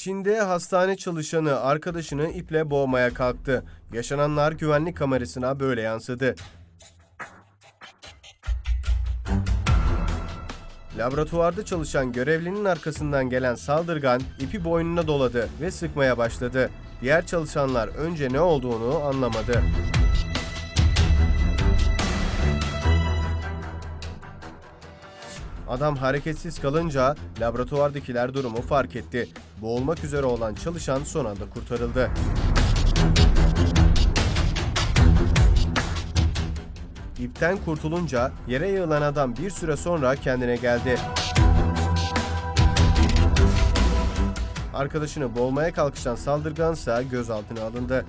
Çin'de hastane çalışanı arkadaşını iple boğmaya kalktı. Yaşananlar güvenlik kamerasına böyle yansıdı. Laboratuvarda çalışan görevlinin arkasından gelen saldırgan ipi boynuna doladı ve sıkmaya başladı. Diğer çalışanlar önce ne olduğunu anlamadı. Adam hareketsiz kalınca laboratuvardakiler durumu fark etti. Boğulmak üzere olan çalışan son anda kurtarıldı. İpten kurtulunca yere yığılan adam bir süre sonra kendine geldi. Arkadaşını boğmaya kalkışan saldırgansa gözaltına alındı.